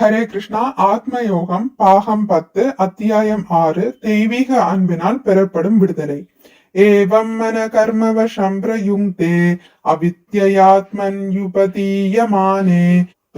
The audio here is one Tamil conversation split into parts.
ஹரே கிருஷ்ணா ஆத்ம யோகம் பாகம் பத்து அத்தியாயம் ஆறு தெய்வீக அன்பினால் பெறப்படும் விடுதலை. ஏவம் மன கர்மவ சம்பிரயுங்தே அவித்யாத்மன் யுபதீயமானே.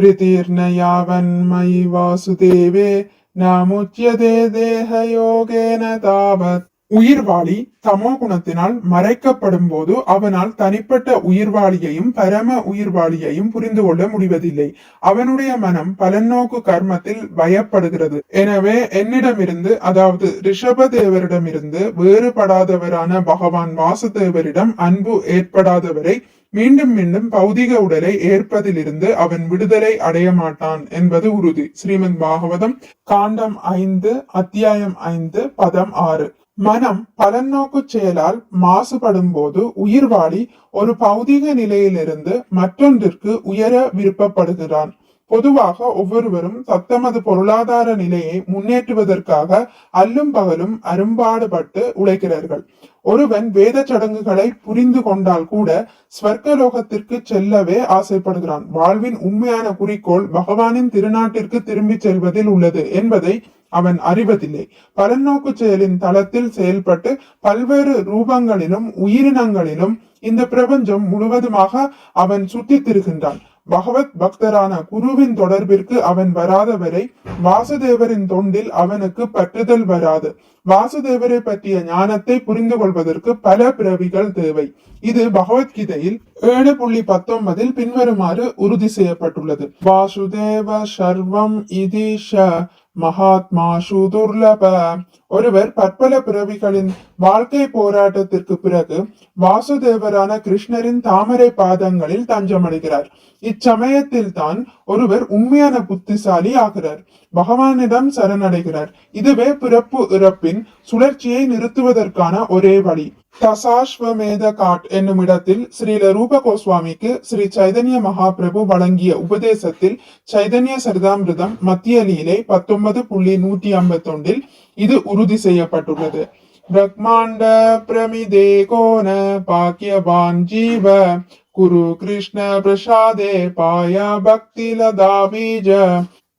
பிரதீர்ண யாவன்மயி வாசுதேவே நாமுச்சியதே தேகயோகேன தாவத். உயிர்வாளி தமோ குணத்தினால் மறைக்கப்படும் போது அவனால் தனிப்பட்ட உயிர்வாளியையும் பரம உயிர்வாளியையும் புரிந்து கொள்ள முடிவதில்லை. அவனுடைய மனம் பலநோக்கு கர்மத்தில் பயப்படுகிறது. எனவே என்னிடமிருந்து அதாவது ரிஷபதேவரிடமிருந்து வேறுபடாதவரான பகவான் வாசுதேவரிடம் அன்பு ஏற்படாதவரை மீண்டும் மீண்டும் பௌதிக உடலை ஏற்பதிலிருந்து அவன் விடுதலை அடைய மாட்டான் என்பது உறுதி. ஸ்ரீமத் பாகவதம் காண்டம் ஐந்து அத்தியாயம் ஐந்து பதம் ஆறு. மனம் பலநோக்கு செயலால் மாசுபடும் போது உயிர்வாளி ஒரு பௌதிக நிலையிலிருந்து மற்றொன்றிற்கு உயர விருப்பப்படுகிறான். பொதுவாக ஒவ்வொருவரும் தத்தமது பொருளாதார நிலையை முன்னேற்றுவதற்காக அல்லும் பகலும் அரும்பாடுபட்டு உழைக்கிறார்கள். ஒருவன் வேத சடங்குகளை புரிந்து கொண்டால் கூட ஸ்வர்க்கலோகத்திற்கு செல்லவே ஆசைப்படுகிறான். வாழ்வின் உண்மையான குறிக்கோள் பகவானின் திருநாட்டிற்கு திரும்பி செல்வதில் உள்ளது என்பதை அவன் அறிவதில்லை. பலநோக்கு செயலின் தளத்தில் செயல்பட்டு பல்வேறு ரூபங்களிலும் உயிரினங்களிலும் இந்த பிரபஞ்சம் முழுவதுமாக அவன் சுற்றித் திருகின்றான். பகவத் பக்தரான குருவின் தொடர்பிற்கு அவன் வராதவரை வாசுதேவரின் தொண்டில் அவனுக்கு பற்றுதல் வராது. வாசுதேவரை பற்றிய ஞானத்தை புரிந்து கொள்வதற்கு பல பிறவிகள் தேவை. இது பகவத்கீதையில் ஏழு புள்ளி பத்தொன்பதில் பின்வருமாறு உறுதி செய்யப்பட்டுள்ளது. வாசுதேவ சர்வம் இதீஷ மகாத்மா சுதுர்லப. ஒருவர் பற்பல பிறவிகளின் வாழ்க்கை போராட்டத்திற்கு பிறகு வாசுதேவரான கிருஷ்ணரின் தாமரை பாதங்களில் தஞ்சமடைகிறார். இச்சமயத்தில் தான் ஒருவர் உண்மையான புத்திசாலி ஆகிறார். பகவானிடம் சரணடைகிறார். இதுவே பிறப்பு இறப்பின் சுழற்சியை நிறுத்துவதற்கான ஒரே வழி. தசாஸ்வமேத காட் என்னும் இடத்தில் ஸ்ரீல ரூப கோஸ்வாமிக்கு ஸ்ரீ சைதன்ய மகாபிரபு வழங்கிய உபதேசத்தில் சைதன்ய சரிதாமிருதம் மத்திய லீலை பத்தொன்பது புள்ளி நூத்தி ஐம்பத்தி ஒன்றில் இது உறுதி செய்யப்பட்டுள்ளது. பிரம்மாண்ட பிரமிதே கோண பாக்கியவான் ஜீவ குரு கிருஷ்ண பிரசாதே பாய பக்தி லதா பீஜ.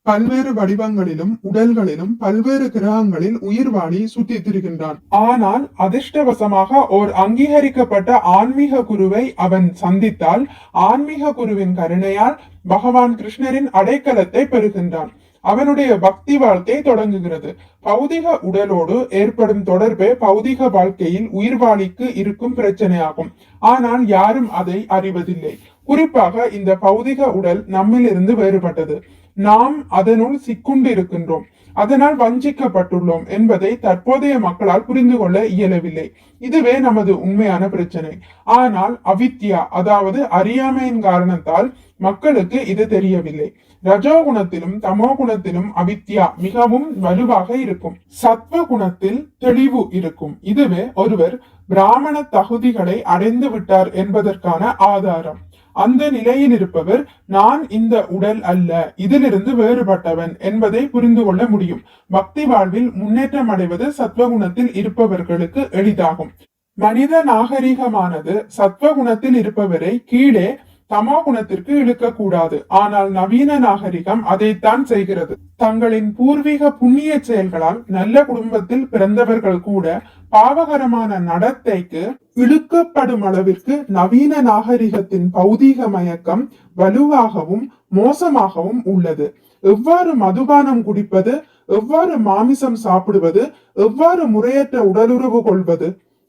பல்வேறு வடிவங்களிலும் உடல்களிலும் பல்வேறு கிரகங்களில் உயிர்வாளி சுத்தி திரிகின்றான் ஆனால் அதிர்ஷ்டவசமாக ஓர் அங்கீகரிக்கப்பட்ட ஆன்மீக குருவை அவன் சந்தித்தால் ஆன்மீக குருவின் கருணையால் பகவான் கிருஷ்ணரின் அடைக்கலத்தை பெறுகின்றான். அவனுடைய பக்தி வாழ்க்கை தொடங்குகிறது. பௌதிக உடலோடு ஏற்படும் தொடர்பே பௌதிக வாழ்க்கையில் உயிர்வாளிக்கு இருக்கும் பிரச்சனையாகும். ஆனால் யாரும் அதை அறிவதில்லை. குறிப்பாக இந்த பௌதிக உடல் நம்மிலிருந்து வேறுபட்டது. நாம் அதனுள் சிக்குண்டு இருக்கின்றோம் அதனால் வஞ்சிக்கப்பட்டுள்ளோம் என்பதை தற்போதைய மக்களால் புரிந்து கொள்ள இயலவில்லை. இதுவே நமது உண்மையான பிரச்சனை. ஆனால் அவித்யா அதாவது அறியாமையின் காரணத்தால் மக்களுக்கு இது தெரியவில்லை. ரஜோ குணத்திலும் தமோ குணத்திலும் அவித்யா மிகவும் வலுவாக இருக்கும். சத்வ குணத்தில் தெளிவு இருக்கும். இதுவே ஒருவர் பிராமண தகுதிகளை அடைந்து விட்டார் என்பதற்கான ஆதாரம். அந்த நிலையில் இருப்பவர் நான் இந்த உடல் அல்ல இதிலிருந்து வேறுபட்டவன் என்பதை புரிந்து கொள்ள முடியும். பக்தி வாழ்வில் முன்னேற்றம் அடைவது சத்வகுணத்தில் இருப்பவர்களுக்கு எளிதாகும். மனித நாகரிகமானது சத்வகுணத்தில் இருப்பவரை கீழே தமோ குணத்திற்கு இழுக்கக்கூடாது. ஆனால் நவீன நாகரிகம் அதைத்தான் செய்கிறது. தங்களின் பூர்வீக புண்ணிய செயல்களால் நல்ல குடும்பத்தில் பிறந்தவர்கள் கூட பாவகரமான நடத்தைக்கு இழுக்கப்படும் அளவிற்கு நவீன நாகரிகத்தின் பௌதீக மயக்கம் வலுவாகவும் மோசமாகவும் உள்ளது. எவ்வாறு மதுபானம் குடிப்பது எவ்வாறு மாமிசம் சாப்பிடுவது எவ்வாறு முறையற்ற உடலுறவு கொள்வது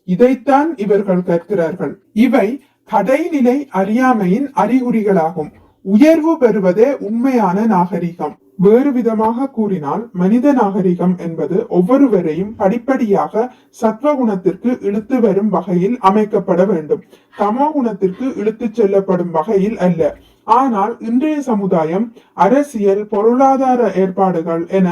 இதைத்தான் இவர்கள் கற்கிறார்கள் இவை கடைநிலை அறியாமையின் அறிகுறிகளாகும். உயர்வு பெறுவதே உண்மையான நாகரிகம். வேறு விதமாக கூறினால் மனித நாகரிகம் என்பது ஒவ்வொருவரையும் படிப்படியாக சத்வகுணத்திற்கு இழுத்து வரும் வகையில் அமைக்கப்பட வேண்டும். தமோ குணத்திற்கு இழுத்துச் செல்லப்படும் வகையில் அல்ல. ஆனால் இன்றைய சமுதாயம் அரசியல் பொருளாதார ஏற்பாடுகள் என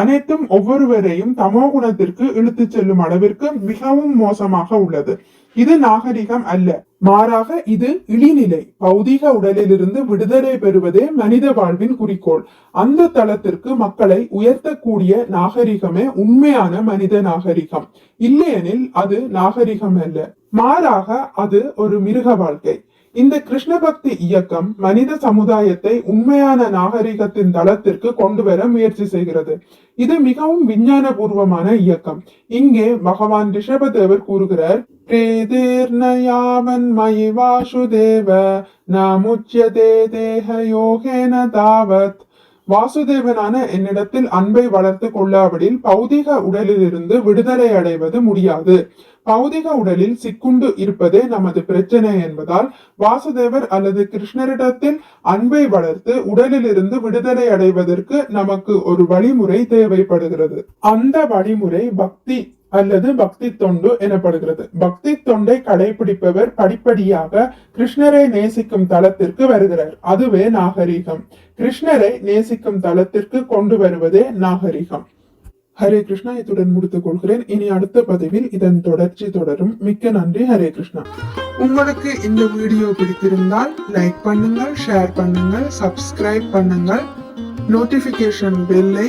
அனைத்தும் ஒவ்வொருவரையும் தமோ குணத்திற்கு இழுத்து செல்லும் அளவிற்கு மிகவும் மோசமாக உள்ளது. இது நாகரிகம் அல்ல. மாறாக இது இழிநிலை. பௌதீக உடலிலிருந்து விடுதலை பெறுவதே மனித வாழ்வின் குறிக்கோள். அந்த தளத்திற்கு மக்களை உயர்த்தக்கூடிய நாகரிகமே உண்மையான மனித நாகரிகம். இல்லையெனில் அது நாகரிகம் அல்ல. மாறாக அது ஒரு மிருக வாழ்க்கை. இந்த கிருஷ்ண பக்தி இயக்கம் மனித சமுதாயத்தை உண்மையான நாகரிகத்தின் தளத்திற்கு கொண்டு வர முயற்சி செய்கிறது. இது மிகவும் விஞ்ஞானபூர்வமான இயக்கம். இங்கே பகவான் ரிஷபதேவர் கூறுகிறார் பிரேதீர்ணயாவன் மயி வாசுதேவ நாமுச்சதே தேக யோகேன தாவத். வாசுதேவனான என்னிடத்தில் அன்பை வளர்த்து கொள்ளாவிடில் பௌதிக உடலிலிருந்து விடுதலை அடைவது முடியாது. பௌதிக உடலில் சிக்குண்டு இருப்பதே நமது பிரச்சனை என்பதால் வாசுதேவர் அல்லது கிருஷ்ணரிடத்தில் அன்பை வளர்த்து உடலிலிருந்து விடுதலை அடைவதற்கு நமக்கு ஒரு வழிமுறை தேவைப்படுகிறது. அந்த வழிமுறை பக்தி அல்லது பக்தி தொண்டு எனப்படுகிறது. பக்தி தொண்டை கடைபிடிப்பவர் படிப்படியாக கிருஷ்ணரை நேசிக்கும் தளத்திற்கு வருகிறார். அதுவே நாகரிகம். கிருஷ்ணரை நேசிக்கும் தளத்திற்கு கொண்டு வருவதே நாகரிகம். ஹரே கிருஷ்ணா இத்துடன் முடித்துக் கொள்கிறேன். இனி அடுத்த பதிவில் இதன் தொடர்ச்சி தொடரும். மிக்க நன்றி. ஹரே கிருஷ்ணா. உங்களுக்கு இந்த வீடியோ பிடித்திருந்தால் லைக் பண்ணுங்கள் ஷேர் பண்ணுங்கள் சப்ஸ்கிரைப் பண்ணுங்கள். நோட்டிபிகேஷன் பெல்லை